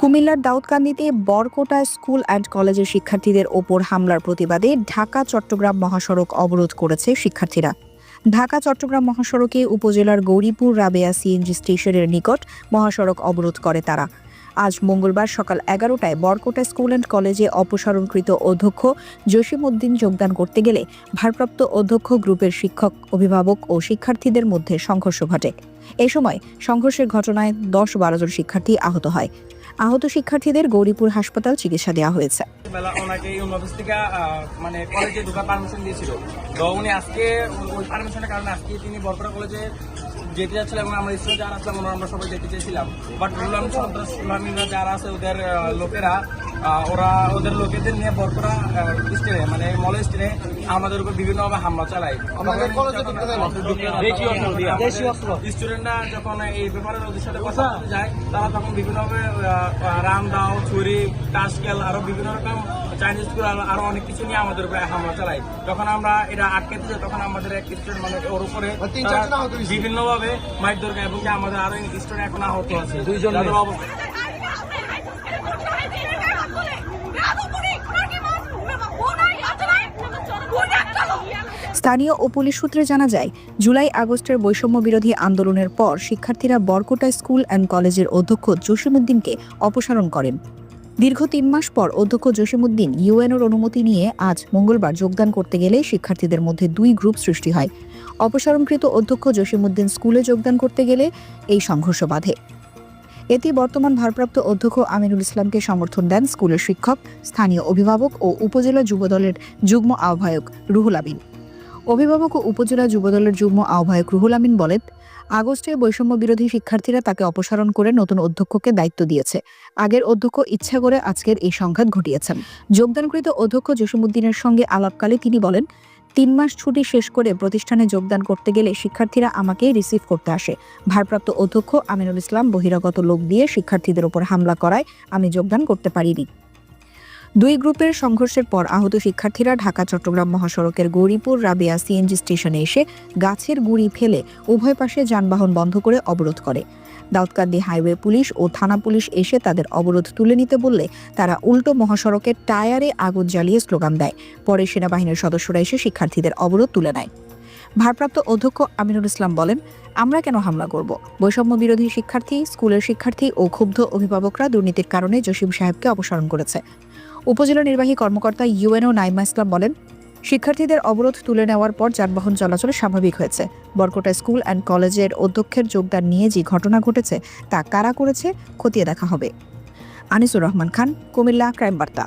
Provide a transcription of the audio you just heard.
কুমিল্লার দাউদকান্দিতে Barkota school and কলেজের শিক্ষার্থীদের ওপর হামলার প্রতিবাদে ঢাকা, চট্টগ্রাম মহাসড়ক অবরোধ করেছে শিক্ষার্থীরা। ঢাকা, চট্টগ্রাম মহাসড়কে উপজেলার গৌরীপুর রাবেয়া সিএনজি স্টেশনের নিকট মহাসড়ক অবরোধ করে তারা। আজ মঙ্গলবার সকাল এগারোটায় বরকোটা স্কুল অ্যান্ড কলেজে অপসারণকৃত অধ্যক্ষ জসিম উদ্দিন যোগদান করতে গেলে ভারপ্রাপ্ত অধ্যক্ষ গ্রুপের শিক্ষক, অভিভাবক ও শিক্ষার্থীদের মধ্যে সংঘর্ষ ঘটে। এ সময় সংঘর্ষের ঘটনায় দশ বারো জন শিক্ষার্থী আহত হয়। আহত শিক্ষার্থীদের গৌরীপুর হাসপাতাল চিকিৎসা দেওয়া হয়েছে। ওনাকে মানে কলেজে পারমিশন দিয়েছিল। তো উনি আজকে ওই- কারণে আজকে তিনি কলেজে যেতে যাচ্ছিলাম এবং আমরা স্টুডেন্ট যারা আসলাম, ওনারা আমরা সবাই যেতে চেয়েছিলাম। বাট রুলাম সন্ত্রাস যারা আছে, ওদের লোকেরা ওরা ওদের লোকেদের নিয়ে বরপড়া স্টেনে মানে মল স্টেনে আমাদের উপর বিভিন্নভাবে হামলা চালায়। স্টুডেন্টরা যখন এই ব্যাপারে ওদের সাথে কথা যায় তারা তখন বিভিন্নভাবে রাম দাও ছুরি টাসকেল আরও বিভিন্ন রকম চাইনিজ আরও অনেক কিছু নিয়ে আমাদের উপরে হামলা চালায়। যখন আমরা এটা আটকাতে যাই তখন আমাদের এক স্টুডেন্ট মানে ওর উপরে বিভিন্ন ভাবে মাইট দরকার এবং আমাদের আরও স্টুডেন্ট এখন আহত আছে। দুইজন অবস্থা স্থানীয় ও পুলিশ সূত্রে জানা যায়, জুলাই আগস্টের বৈষম্য বিরোধী আন্দোলনের পর শিক্ষার্থীরা বরকোটা স্কুল অ্যান্ড কলেজের অধ্যক্ষ জসিমুদ্দিনকে অপসারণ করেন। দীর্ঘ তিন মাস পর অধ্যক্ষ জসিমুদ্দিন ইউএনওর অনুমতি নিয়ে আজ মঙ্গলবার যোগদান করতে গেলে শিক্ষার্থীদের মধ্যে দুই গ্রুপ সৃষ্টি হয়। অপসারণকৃত অধ্যক্ষ জসিমুদ্দিন স্কুলে যোগদান করতে গেলে এই সংঘর্ষ বাধে। এতে বর্তমান ভারপ্রাপ্ত অধ্যক্ষ আমিনুল ইসলামকে সমর্থন দেন স্কুলের শিক্ষক, স্থানীয় অভিভাবক ও উপজেলা যুবদলের যুগ্ম আহ্বায়ক রুহুল আমিন। অভিভাবক ও উপজেলা যুবদলের যুগ্ম আহ্বায়ক রুহুল আমিন বলেন, আগস্টে বৈষম্য বিরোধী শিক্ষার্থীরা তাকে অপসারণ করে নতুন অধ্যক্ষকে দায়িত্ব দিয়েছে। আগের অধ্যক্ষ ইচ্ছা করে আজকের এই সংঘাত ঘটিয়েছেন। যোগদানকৃত অধ্যক্ষ জসিমুদ্দিনের সঙ্গে আলাপকালে তিনি বলেন, তিন মাস ছুটি শেষ করে প্রতিষ্ঠানে যোগদান করতে গেলে শিক্ষার্থীরা আমাকে রিসিভ করতে আসে। ভারপ্রাপ্ত অধ্যক্ষ আমিনুল ইসলাম বহিরাগত লোক দিয়ে শিক্ষার্থীদের উপর হামলা করায় আমি যোগদান করতে পারিনি। দুই গ্রুপের সংঘর্ষের পর আহত শিক্ষার্থীরা ঢাকা, চট্টগ্রাম মহাসড়কের গৌরীপুর, রাবেয়া সিএনজি স্টেশনে এসে গাছের গুঁড়ি ফেলে উভয় পাশে যানবাহন বন্ধ করে অবরোধ করে। দাউদকান্দি হাইওয়ে পুলিশ ও থানা পুলিশ এসে তাদের অবরোধ তুলে নিতে বললে তারা উল্টো মহাসড়কের টায়ারে আগুন জ্বালিয়ে স্লোগান দেয়। পরে সেনাবাহিনীর সদস্যরা এসে শিক্ষার্থীদের অবরোধ তুলে নেয়। ভারপ্রাপ্ত অধ্যক্ষ আমিনুল ইসলাম বলেন, আমরা কেন হামলা করব? বৈষম্য বিরোধী শিক্ষার্থী, স্কুলের শিক্ষার্থী ও ক্ষুব্ধ অভিভাবকরা দুর্নীতির কারণে জসিম সাহেবকে অপসারণ করেছে। উপজেলা নির্বাহী কর্মকর্তা ইউএনও নাইমা ইসলাম বলেন, শিক্ষার্থীদের অবরোধ তুলে নেওয়ার পর যানবাহন চলাচল স্বাভাবিক হয়েছে। বরকোটা স্কুল অ্যান্ড কলেজের অধ্যক্ষের যোগদান নিয়ে যে ঘটনা ঘটেছে, তা কারা করেছে, খতিয়ে দেখা হবে। আনিসুর রহমান খান, কুমিল্লা ক্রাইম বার্তা